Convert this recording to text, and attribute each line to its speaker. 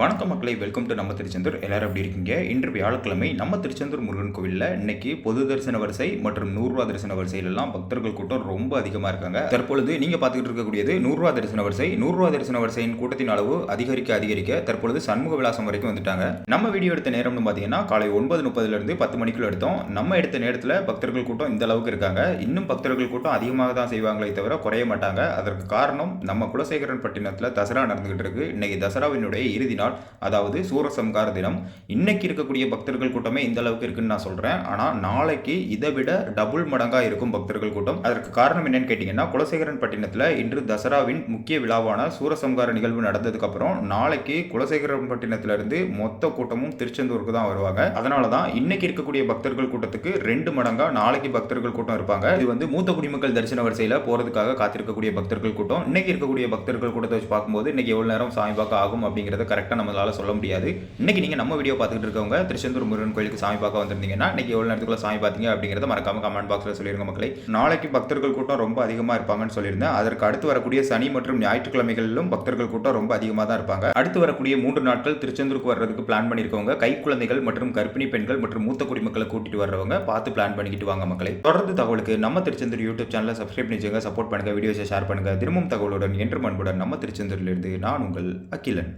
Speaker 1: வணக்கம் மக்களை welcome to நம்ம திருச்செந்தூர். எல்லாரும் எப்படி இருக்கீங்க? இன்று வியாழக்கிழமை நம்ம திருச்செந்தூர் முருகன் கோவிலில் இன்னைக்கு பொது தரிசன வரிசை மற்றும் நூறுரூவா தரிசன வரிசையிலெல்லாம் பக்தர்கள் கூட்டம் ரொம்ப அதிகமாக இருக்காங்க. தற்பொழுது நீங்கள் பார்த்துக்கிட்டு இருக்கக்கூடியது நூறுரூவா தரிசன வரிசை. நூறுரூவா தரிசன வரிசையின் கூட்டத்தின் அளவு அதிகரிக்க அதிகரிக்க தற்பொழுது சண்முக விலாசம் வரைக்கும் வந்துட்டாங்க. நம்ம வீடியோ எடுத்த நேரம்னு பார்த்தீங்கன்னா காலை ஒன்பது முப்பதுலேருந்து பத்து மணிக்குள்ள எடுத்தோம். நம்ம எடுத்த நேரத்தில் பக்தர்கள் கூட்டம் இந்த அளவுக்கு இருக்காங்க. இன்னும் பக்தர்கள் கூட்டம் அதிகமாக தான் செய்வாங்களே தவிர குறைய மாட்டாங்க. அதற்கு காரணம் நம்ம குலசேகரன் பட்டினத்தில் தசரா நடந்துகிட்டு இருக்கு. இன்னைக்கு தசராவினுடைய இறுதி நாள் அதாவது சூரசம்கார தினம் இன்னைக்கு இருக்கக்கூடிய பக்தர்கள் கூட்டமே இந்த அளவுக்கு இருக்குன்னு நான் சொல்றேன். ஆனால் நாளைக்கு இதை விட டபுள் மடங்கா இருக்கும் பக்தர்கள் கூட்டம். அதற்கு காரணம் என்னன்னு கேட்டிங்கன்னா குலசேகரன் பட்டினத்தில் இன்று தசராவின் முக்கிய விழாவான சூரசம்கார நிகழ்வு நடந்ததுக்கு அப்புறம் நாளைக்கு குலசேகரன் பட்டினத்துல இருந்து மொத்த கூட்டமும் திருச்செந்தூருக்கு தான் வருவாங்க. அதனால தான் இன்னைக்கு இருக்கக்கூடிய பக்தர்கள் கூட்டத்துக்கு ரெண்டு மடங்கா நாளைக்கு பக்தர்கள் கூட்டம் இருப்பாங்க. இது வந்து மூத்த குடிமக்கள் தரிசன வரிசையில் போகிறதுக்காக காத்திருக்கக்கூடிய பக்தர்கள் கூட்டம். இன்னைக்கு இருக்கக்கூடிய பக்தர்கள் கூட்டத்தை வச்சு பார்க்கும்போது இன்னைக்கு எவ்வளோ நேரம் சாமி பார்க்க ஆகும் அப்படிங்கறத கரெக்டாக நம்மளால சொல்ல முடியாது. இன்னைக்கு நீங்கள் நம்ம வீடியோ பார்த்துட்டு இருக்கவங்க திருச்செந்தூர் முருகன் கோயிலுக்கு சாமி பார்க்க வந்திருந்தீங்கன்னா இன்றைக்கி எவ்வளோ நேரத்துக்குள்ள சாமி பார்த்தீங்க அப்படிங்கிறத மறக்காம கமெண்ட் பாக்ஸில் சொல்லிருங்க மக்களை. நாளைக்கு பக்தர்கள் கூட்டம் ரொம்ப அதிகமாக இருப்பாங்கன்னு சொல்லியிருந்தேன். அதற்கு அடுத்து வரக்கூடிய சனி மற்றும் ஞாயிற்றுக்கிழமைகளிலும் பக்தர்கள் கூட்டம் ரொம்ப அதிகமாக தான் இருப்பாங்க. அடுத்து வரக்கூடிய மூன்று நாட்கள் திருச்செந்தூருக்கு வர்றதுக்கு பிளான் பண்ணியிருக்கவங்க கை குழந்தைகள் மற்றும் கர்ப்பிணி பெண்கள் மற்றும் மூத்த குடிமக்களை கூட்டிட்டு வர்றவங்க பார்த்து பிளான் பண்ணிக்கிட்டு வாங்க மக்களை. தொடர்ந்து தகவலுக்கு நம்ம திருச்செந்தூர் யூடியூப் சேனலை சப்ஸ்கிரைப் பண்ணிச்சுங்க சப்போர்ட் பண்ணுங்க வீடியோஸை ஷேர் பண்ணுங்க. திரும்பவும் தகவலுடன் என்று அன்புடன் நம்ம திருச்செந்தூரிலிருந்து நான் உங்கள் அகிலன்.